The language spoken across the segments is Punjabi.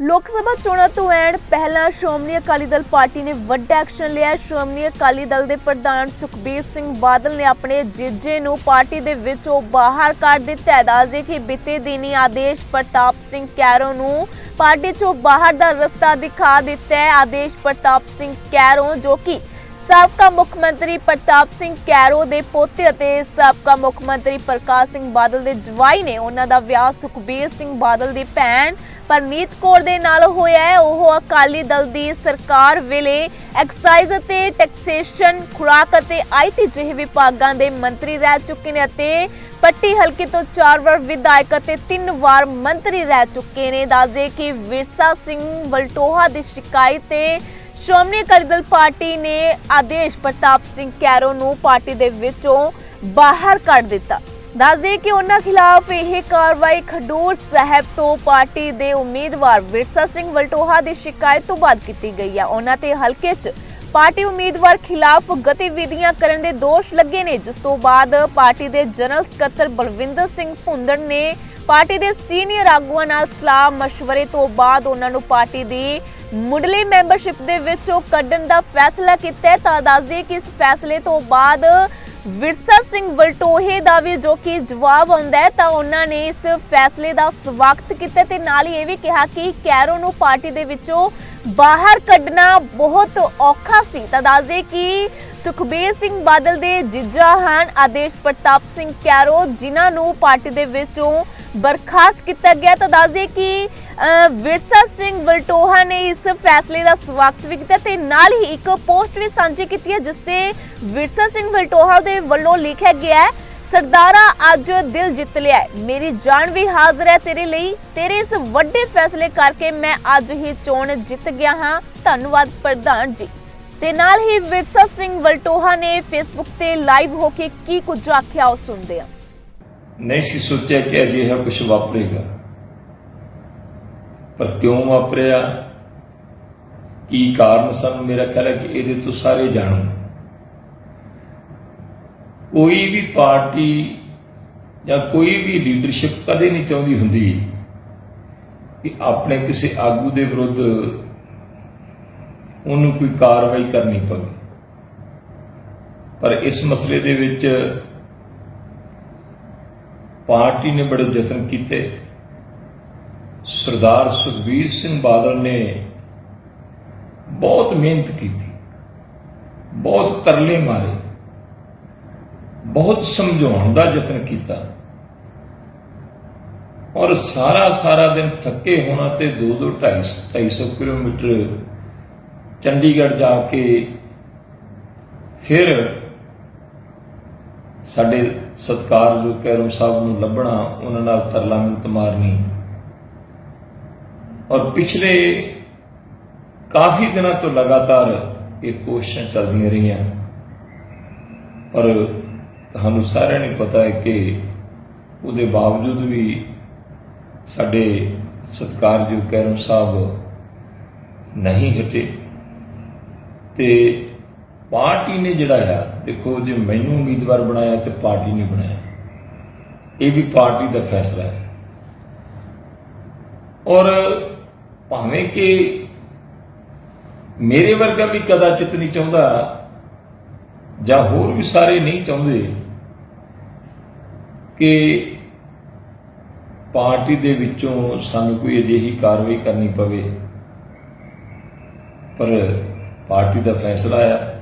ਲੋਕ ਸਭਾ ਚੋਣਾਂ ਤੋਂ ਐਣ ਪਹਿਲਾਂ ਸ਼੍ਰੋਮਣੀ ਅਕਾਲੀ ਦਲ ਪਾਰਟੀ ਨੇ ਵੱਡਾ ਐਕਸ਼ਨ ਲਿਆ। ਸ਼੍ਰੋਮਣੀ ਅਕਾਲੀ ਦਲ ਦੇ ਪ੍ਰਧਾਨ ਸੁਖਬੀਰ ਸਿੰਘ ਬਾਦਲ ਨੇ ਆਪਣੇ ਜੀਜੇ ਨੂੰ ਪਾਰਟੀ ਦੇ ਵਿੱਚੋਂ ਬਾਹਰ ਕੱਢ ਦਿੱਤਾ। ਹੈ ਦੱਸਦੇ ਕਿ ਬੀਤੇ ਦਿਨੀ ਆਦੇਸ਼ ਪ੍ਰਤਾਪ ਸਿੰਘ ਕੈਰੋ ਨੂੰ ਪਾਰਟੀ ਚੋਂ ਬਾਹਰ ਦਾ ਰਸਤਾ ਦਿਖਾ ਦਿੱਤਾ ਹੈ। ਆਦੇਸ਼ ਪ੍ਰਤਾਪ ਸਿੰਘ ਕੈਰੋ ਜੋ ਕਿ ਸਾਬਕਾ ਮੁੱਖ ਮੰਤਰੀ ਪ੍ਰਤਾਪ ਸਿੰਘ ਕੈਰੋ ਦੇ ਪੋਤੇ ਅਤੇ ਸਾਬਕਾ ਮੁੱਖ ਮੰਤਰੀ ਪ੍ਰਕਾਸ਼ ਸਿੰਘ ਬਾਦਲ ਦੇ ਜਵਾਈ ਨੇ। ਉਹਨਾਂ ਦਾ ਵਿਆਹ ਸੁਖਬੀਰ ਸਿੰਘ ਬਾਦਲ ਦੀ ਭੈਣ ਪਰਨੀਤ ਕੌਰ ਦੇ ਨਾਲ ਹੋਇਆ ਹੈ। ਉਹ ਅਕਾਲੀ ਦਲ ਦੀ ਸਰਕਾਰ ਵੇਲੇ ਐਕਸਾਈਜ਼ ਅਤੇ ਟੈਕਸੇਸ਼ਨ, ਖੁਰਾਕ ਅਤੇ ਆਈਟੀ ਜਿਹੇ ਵਿਭਾਗਾਂ ਦੇ ਮੰਤਰੀ ਰਹਿ ਚੁੱਕੇ ਨੇ ਅਤੇ ਪੱਟੀ ਹਲਕੇ ਤੋਂ ਚਾਰ ਵਾਰ ਵਿਧਾਇਕ ਅਤੇ ਤਿੰਨ ਵਾਰ ਮੰਤਰੀ ਰਹਿ ਚੁੱਕੇ ਨੇ। ਦੱਸਦੇ ਕਿ ਵਿਰਸਾ ਸਿੰਘ ਵਲਟੋਹਾ ਦੀ ਸ਼ਿਕਾਇਤ ਤੇ ਸ਼੍ਰੋਮਣੀ ਅਕਾਲੀ ਦਲ ਪਾਰਟੀ ਨੇ ਆਦੇਸ਼ ਪ੍ਰਤਾਪ ਸਿੰਘ ਕੈਰੋ ਨੂੰ ਪਾਰਟੀ ਦੇ ਵਿੱਚੋਂ ਬਾਹਰ ਕੱਢ ਦਿੱਤਾ। ਦੱਸਦੇ ਕਿ ਉਹਨਾਂ ਖਿਲਾਫ ਇਹ ਕਾਰਵਾਈ ਖਡੂਰ ਸਾਹਿਬ ਤੋਂ ਪਾਰਟੀ ਦੇ ਉਮੀਦਵਾਰ ਵਿਰਸਾ ਸਿੰਘ ਵਲਟੋਹਾ ਦੀ ਸ਼ਿਕਾਇਤ ਤੋਂ ਬਾਅਦ ਕੀਤੀ ਗਈ ਹੈ ਉਹਨਾਂ ਤੇ ਹਲਕੇ 'ਚ ਪਾਰਟੀ ਉਮੀਦਵਾਰ ਖਿਲਾਫ ਗਤੀਵਿਧੀਆਂ ਕਰਨ ਦੇ ਦੋਸ਼ ਲੱਗੇ ਨੇ, ਜਿਸ ਤੋਂ ਬਾਅਦ ਪਾਰਟੀ ਦੇ ਜਨਰਲ ਸਕੱਤਰ ਬਲਵਿੰਦਰ ਸਿੰਘ ਭੁੰਦੜ ਨੇ ਪਾਰਟੀ ਦੇ ਸੀਨੀਅਰ ਆਗੂਆਂ ਨਾਲ ਸਲਾਹ مشਵਰੇ ਤੋਂ ਬਾਅਦ ਉਹਨਾਂ ਨੂੰ ਪਾਰਟੀ ਦੀ ਮੁੱਢਲੀ ਮੈਂਬਰਸ਼ਿਪ ਦੇ ਵਿੱਚੋਂ ਕੱਢਣ ਦਾ ਫੈਸਲਾ ਕੀਤਾ ਤਾਂ ਦੱਸਦੇ ਕਿ ਇਸ ਫੈਸਲੇ ਤੋਂ ਬਾਅਦ ਵਿਰਸਾ ਸਿੰਘ ਵਲਟੋਹੇ ਦਾ ਵੀ ਜੋ ਕਿ ਜਵਾਬ ਆਉਂਦਾ ਹੈ, ਤਾਂ ਉਹਨਾਂ ਨੇ ਇਸ ਫੈਸਲੇ ਦਾ ਸਵਾਗਤ ਕੀਤਾ ਤੇ ਨਾਲ ਹੀ ਇਹ ਵੀ ਕਿਹਾ ਕਿ ਕੈਰੋ ਨੂੰ ਪਾਰਟੀ ਦੇ ਵਿੱਚੋਂ ਬਾਹਰ ਕੱਢਣਾ ਬਹੁਤ ਔਖਾ ਸੀ। ਤਾਂ ਦੱਸਦੇ ਕਿ ਸੁਖਬੀਰ ਸਿੰਘ ਬਾਦਲ ਦੇ ਜਿੱਜਾ ਹਨ ਆਦੇਸ਼ ਪ੍ਰਤਾਪ ਸਿੰਘ ਕੈਰੋ, ਜਿਨ੍ਹਾਂ ਨੂੰ ਪਾਰਟੀ ਦੇ ਵਿੱਚੋਂ ਬਰਖਾਸਤ ਕੀਤਾ ਗਿਆ। ਤਾਂ ਦੱਸਦੇ ਕਿ ਵਿਰਸਾ ਸਿੰਘ ਵਲਟੋਹਾ ਨੇ ਇਸ ਫੈਸਲੇ ਦਾ ਸਵਾਗਤ ਵੀ ਕੀਤਾ ਤੇ ਨਾਲ ਹੀ ਇੱਕ ਪੋਸਟ ਵੀ ਸਾਂਝੀ ਕੀਤੀ ਹੈ, ਜਿਸ ਤੇ ਵਿਰਸਾ ਸਿੰਘ ਵਲਟੋਹਾ ਦੇ ਵੱਲੋਂ ਲਿਖਿਆ ਗਿਆ ਹੈ, ਸਰਦਾਰਾ ਅੱਜ ਦਿਲ ਜਿੱਤ ਲਿਆ ਮੇਰੀ ਜਾਨ ਵੀ ਹਾਜ਼ਰ ਹੈ ਤੇਰੇ ਲਈ। ਤੇਰੇ ਇਸ ਵੱਡੇ ਫੈਸਲੇ ਕਰਕੇ ਮੈਂ ਅੱਜ ਹੀ ਚੋਣ ਜਿੱਤ ਗਿਆ ਹਾਂ। ਧੰਨਵਾਦ ਪ੍ਰਧਾਨ ਜੀ। ਤੇ ਨਾਲ ਹੀ ਵਿਰਸਾ ਸਿੰਘ ਵਲਟੋਹਾ ਨੇ ਫੇਸਬੁੱਕ ਤੇ ਲਾਈਵ ਹੋ ਕੇ ਕੀ ਕੁਝ ਆਖਿਆ ਉਹ ਸੁਣਦੇ ਆ ਨਹੀਂ ਸੀ ਸੋਚਿਆ ਕਿ ਅਜਿਹਾ ਕੁਝ ਵਾਪਰੇਗਾ। ਪਰ ਕਿਉਂ ਵਾਪਰਿਆ? ਕੀ ਕਾਰਨ ਸਨ? ਮੇਰਾ ਖਿਆਲ ਹੈ ਕਿ ਇਹਦੇ ਤੋਂ ਸਾਰੇ ਜਾਣੋ। ਕੋਈ ਵੀ ਪਾਰਟੀ ਜਾਂ ਕੋਈ ਵੀ ਲੀਡਰਸ਼ਿਪ ਕਦੇ ਨਹੀਂ ਚਾਹੁੰਦੀ ਹੁੰਦੀ ਕਿ ਆਪਣੇ ਕਿਸੇ ਆਗੂ ਦੇ ਵਿਰੁੱਧ ਉਹਨੂੰ ਕੋਈ ਕਾਰਵਾਈ ਕਰਨੀ ਪਵੇ। ਪਰ ਇਸ ਮਸਲੇ ਦੇ ਵਿੱਚ ਪਾਰਟੀ ਨੇ ਬੜੇ ਯਤਨ ਕੀਤੇ। ਸਰਦਾਰ ਸੁਖਬੀਰ ਸਿੰਘ ਬਾਦਲ ਨੇ ਬਹੁਤ ਮਿਹਨਤ ਕੀਤੀ, ਬਹੁਤ ਤਰਲੇ ਮਾਰੇ, ਬਹੁਤ ਸਮਝਾਉਣ ਦਾ ਯਤਨ ਕੀਤਾ ਔਰ ਸਾਰਾ ਸਾਰਾ ਦਿਨ ਥੱਕੇ ਹੋਣਾ ਤੇ 2-2 250 ਕਿਲੋਮੀਟਰ ਚੰਡੀਗੜ੍ਹ ਜਾ ਕੇ ਫਿਰ ਸਾਡੇ ਸਤਿਕਾਰਯੋਗ ਕੈਰਮ ਸਾਹਿਬ ਨੂੰ ਲੱਭਣਾ, ਉਹਨਾਂ ਨਾਲ ਤਰਲਾ ਮਿੰਤ ਮਾਰਨੀ ਔਰ ਪਿਛਲੇ ਕਾਫੀ ਦਿਨਾਂ ਤੋਂ ਲਗਾਤਾਰ ਇਹ ਕੋਸ਼ਿਸ਼ਾਂ ਚੱਲਦੀਆਂ ਰਹੀਆਂ। ਪਰ ਤੁਹਾਨੂੰ ਸਾਰਿਆਂ ਨੂੰ ਪਤਾ ਹੈ ਕਿ ਉਹਦੇ ਬਾਵਜੂਦ ਵੀ ਸਾਡੇ ਸਤਿਕਾਰਯੋਗ ਕੈਰਮ ਸਾਹਿਬ ਨਹੀਂ ਹਟੇ ਤੇ ਪਾਰਟੀ ਨੇ ਜਿਹੜਾ ਆ, ਦੇਖੋ ਜੇ ਮੈਨੂੰ ਉਮੀਦਵਾਰ ਬਣਾਇਆ ਤੇ ਪਾਰਟੀ ਨੇ ਬਣਾਇਆ। ਇਹ ਵੀ ਪਾਰਟੀ ਦਾ ਫੈਸਲਾ ਹੈ। ਔਰ ਭਾਵੇਂ ਕਿ ਮੇਰੇ ਵਰਗਾ ਵੀ ਕਦਾਚਿਤ ਨਹੀਂ ਚਾਹੁੰਦਾ ਜਾਂ ਹੋਰ ਵੀ ਸਾਰੇ ਨਹੀਂ ਚਾਹੁੰਦੇ ਕਿ ਪਾਰਟੀ ਦੇ ਵਿੱਚੋਂ ਸਾਨੂੰ ਕੋਈ ਅਜਿਹੀ ਕਾਰਵਾਈ ਕਰਨੀ ਪਵੇ। ਪਰ ਪਾਰਟੀ ਦਾ ਫੈਸਲਾ ਆ,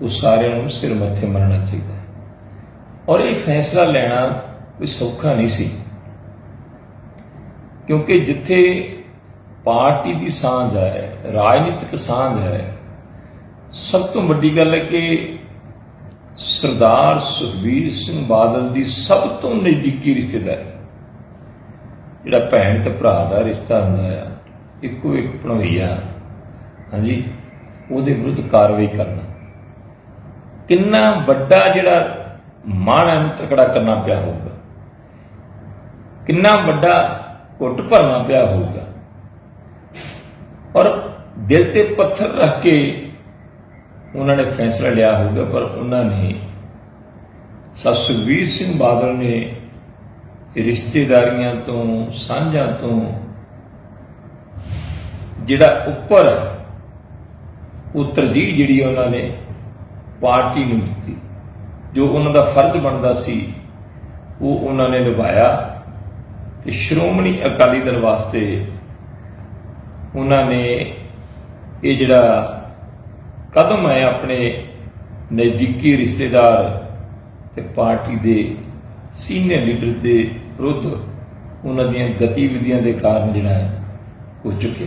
ਉਹ ਸਾਰਿਆਂ ਨੂੰ ਸਿਰ ਮੱਥੇ ਮੰਨਣਾ ਚਾਹੀਦਾ। ਔਰ ਇਹ ਫੈਸਲਾ ਲੈਣਾ ਕੋਈ ਸੌਖਾ ਨਹੀਂ ਸੀ। ਕਿਉਂਕਿ ਜਿੱਥੇ ਪਾਰਟੀ ਦੀ ਸਾਂਝ ਹੈ, ਰਾਜਨੀਤਿਕ ਸਾਂਝ ਹੈ। ਸਭ ਤੋਂ ਵੱਡੀ ਗੱਲ ਹੈ ਕਿ ਸਰਦਾਰ ਸੁਖਬੀਰ ਸਿੰਘ ਬਾਦਲ ਦੀ ਸਭ ਤੋਂ ਨਜ਼ਦੀਕੀ ਰਿਸ਼ਤੇਦਾਰ, ਜਿਹੜਾ ਭੈਣ ਤੇ ਭਰਾ ਦਾ ਰਿਸ਼ਤਾ ਹੁੰਦਾ ਆ ਇੱਕੋ ਇੱਕ ਭਣਵਈਆ, ਹਾਂਜੀ, ਉਹਦੇ ਵਿਰੁੱਧ ਕਾਰਵਾਈ ਕਰਨਾ। ਕਿੰਨਾ ਵੱਡਾ ਜਿਹੜਾ ਮਾਣ ਹੈ ਨੂੰ ਤਕੜਾ ਕਰਨਾ ਪਿਆ ਹੋਊਗਾ। ਕਿੰਨਾ ਵੱਡਾ ਘੁੱਟ ਭਰਨਾ ਪਿਆ ਹੋਊਗਾ। ਔਰ ਦਿਲ ਤੇ ਪੱਥਰ ਰੱਖ ਕੇ ਉਹਨਾਂ ਨੇ ਫੈਸਲਾ ਲਿਆ ਹੋਊਗਾ, ਪਰ ਉਹਨਾਂ ਨੇ ਸਰ ਸੁਖਬੀਰ ਸਿੰਘ ਬਾਦਲ ਨੇ ਰਿਸ਼ਤੇਦਾਰੀਆਂ ਤੋਂ, ਸਾਂਝਾਂ ਤੋਂ ਜਿਹੜਾ ਉੱਪਰ ਹੈ, ਉਹ ਤਰਜੀਹ ਜਿਹੜੀ ਉਹਨਾਂ ਨੇ ਪਾਰਟੀ ਨੂੰ ਦਿੱਤੀ। ਜੋ ਉਹਨਾਂ ਦਾ ਫਰਜ਼ ਬਣਦਾ ਸੀ, ਉਹ ਉਹਨਾਂ ਨੇ ਨਿਭਾਇਆ। ਤੇ ਸ਼੍ਰੋਮਣੀ ਅਕਾਲੀ ਦਲ ਵਾਸਤੇ ਉਹਨਾਂ ਨੇ ਇਹ ਜਿਹੜਾ ਕਦਮ ਹੈ ਆਪਣੇ ਨਜ਼ਦੀਕੀ ਰਿਸ਼ਤੇਦਾਰ ਤੇ ਪਾਰਟੀ ਦੇ ਸੀਨੀਅਰ ਲੀਡਰ ਦੇ ਵਿਰੁੱਧ ਉਹਨਾਂ ਦੀਆਂ ਗਤੀਵਿਧੀਆਂ ਦੇ ਕਾਰਨ ਜਿਹੜਾ ਹੈ ਹੋ ਚੁੱਕਿਆ।